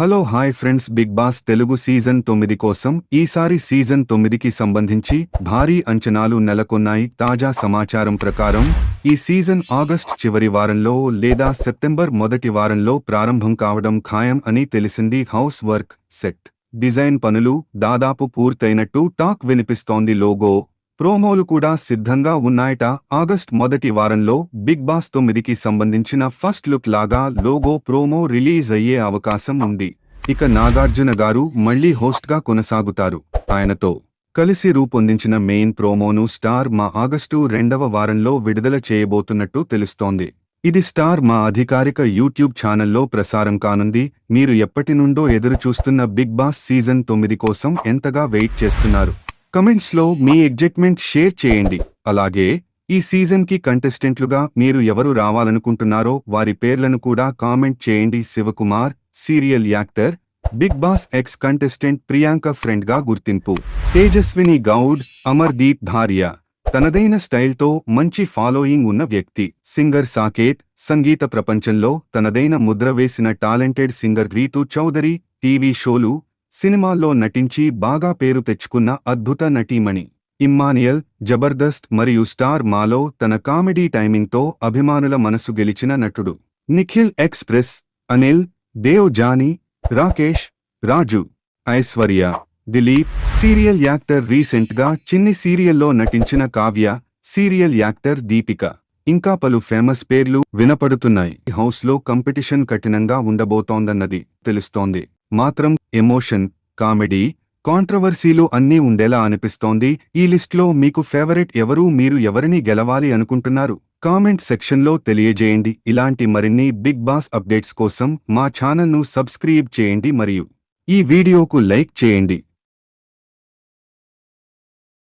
Hello hi friends. Bigg Boss Telugu season తొమ్మిది కోసం ఈసారి సీజన్ తొమ్మిదికి సంబంధించి భారీ అంచనాలు నెలకొన్నాయి. తాజా సమాచారం ప్రకారం ఈ సీజన్ ఆగస్ట్ చివరి వారంలో లేదా సెప్టెంబర్ మొదటి వారంలో ప్రారంభం కావడం ఖాయం అని తెలిసింది హౌస్ వర్క్ సెట్. డిజైన్ పనులు దాదాపు పూర్తయినట్టు టాక్ వినిపిస్తోంది. లోగో ప్రోమోలు కూడా సిద్ధంగా ఉన్నాయట. ఆగస్ట్ మొదటి వారంలో బిగ్ బాస్ తొమ్మిదికి సంబంధించిన ఫస్ట్ లుక్ లాగా లోగో ప్రోమో రిలీజ్ అయ్యే అవకాశం ఉంది. ఇక నాగార్జున గారు మళ్ళీ హోస్ట్గా కొనసాగుతారు. ఆయనతో కలిసి రూపొందించిన మెయిన్ ప్రోమోను స్టార్ మా ఆగస్టు రెండవ వారంలో విడుదల చేయబోతున్నట్టు తెలుస్తోంది. ఇది స్టార్ మా అధికారిక యూట్యూబ్ ఛానల్లో ప్రసారం కానుంది. మీరు ఎప్పటి నుండో ఎదురుచూస్తున్న బిగ్ బాస్ సీజన్ తొమ్మిది కోసం ఎంతగా వెయిట్ చేస్తున్నారు? కమెంట్స్లో మీ ఎగ్జైట్మెంట్ షేర్ చేయండి. అలాగే ఈ సీజన్కి కంటెస్టెంట్లుగా మీరు ఎవరు రావాలనుకుంటున్నారో వారి పేర్లను కూడా కామెంట్ చేయండి. Shivakumar serial actor Bigg Boss ex contestant Priyanka ఫ్రెండ్గా గుర్తింపు. తేజస్విని గౌడ్ అమర్దీప్ భార్య తనదైన స్టైల్తో మంచి ఫాలోయింగ్ ఉన్న వ్యక్తి. సింగర్ సాకేత్ సంగీత ప్రపంచంలో తనదైన ముద్ర వేసిన talented singer Ritu Chowdary TV షోలు సినిమాల్లో నటించి బాగా పేరు తెచ్చుకున్న అద్భుత నటీమణి ఇమ్మానియల్ జబర్దస్త్ మరియు స్టార్ మాలో తన కామెడీ టైమింగ్తో అభిమానుల మనసు గెలిచిన నటుడు. Nikhil Express Anil Dev Jani Rakesh Raju Aishwarya Dileep serial actor రీసెంట్గా చిన్ని సీరియల్లో నటించిన కావ్య సీరియల్ యాక్టర్ దీపిక. ఇంకా పలు ఫేమస్ పేర్లు వినపడుతున్నాయి. హౌస్లో కంపిటీషన్ కఠినంగా ఉండబోతోందన్నది తెలుస్తోంది. మాత్రం ఎమోషన్ కామెడీ కాంట్రవర్సీలు అన్నీ ఉండేలా అనిపిస్తోంది. ఈ లిస్ట్లో మీకు ఫేవరెట్ ఎవరు మీరు ఎవరిని గెలవాలి అనుకుంటున్నారు? కామెంట్ సెక్షన్లో తెలియజేయండి. ఇలాంటి మరిన్ని బిగ్ బాస్ అప్డేట్స్ కోసం మా ఛానల్ను సబ్స్క్రైబ్ చేయండి మరియు ఈ వీడియోకు లైక్ చేయండి.